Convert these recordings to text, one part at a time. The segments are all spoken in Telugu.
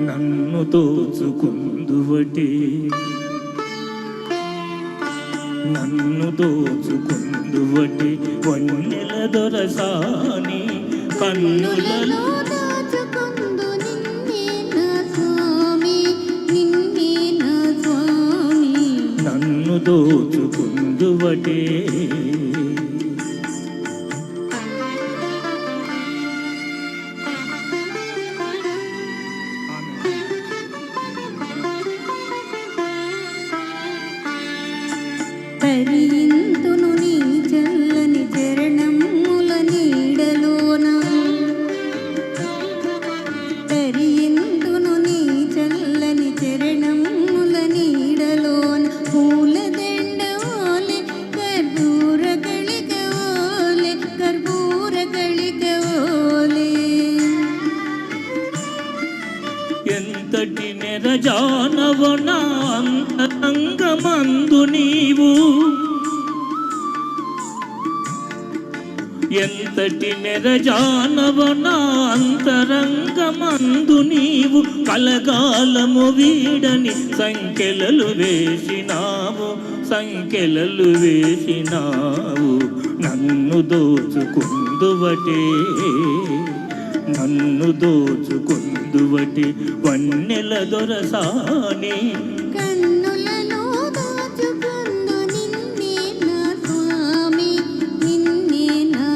నన్ను దోచుకుందువటి. నన్ను దోచుకుందువటి. వన్నెల దొరసాని కన్నులలో. నన్ను దోచుకుందువటే. ಹರಿಯಿಂದು ఎంతటి నెరజానవ నా అంతరంగమందు నీవు. ఎంతటి నెరజానవ నా అంతరంగమందు నీవు. కలగాలము వీడని సంఖ్యలలు వేసినావు సంఖ్యలలు వేసినావు. నన్ను దోచుకుందువటే నన్ను దోచుకుందు దోచుకుందువటి వన్నెల దొరసాని. నిన్నే నా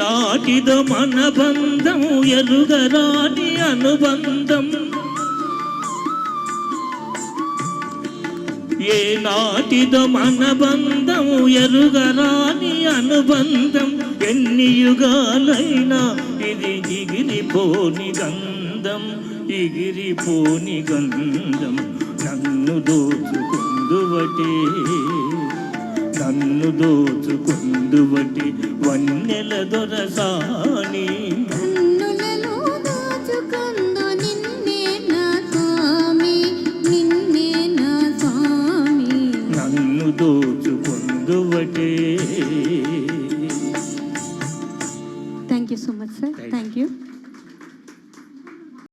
నాటిదో మన బంధం ఎరుగరాని అనుబంధం. ఏ నాటిదో మన బంధం ఎరుగరాని అనుబంధం ఎన్ని యుగాలైనా ఇది ఎగిరిపోని గంధం ఎగిరిపోని గంధం నన్ను దోచుకుందువటే. నన్ను దోచుకుందువటి వన్నెల దొరసాని.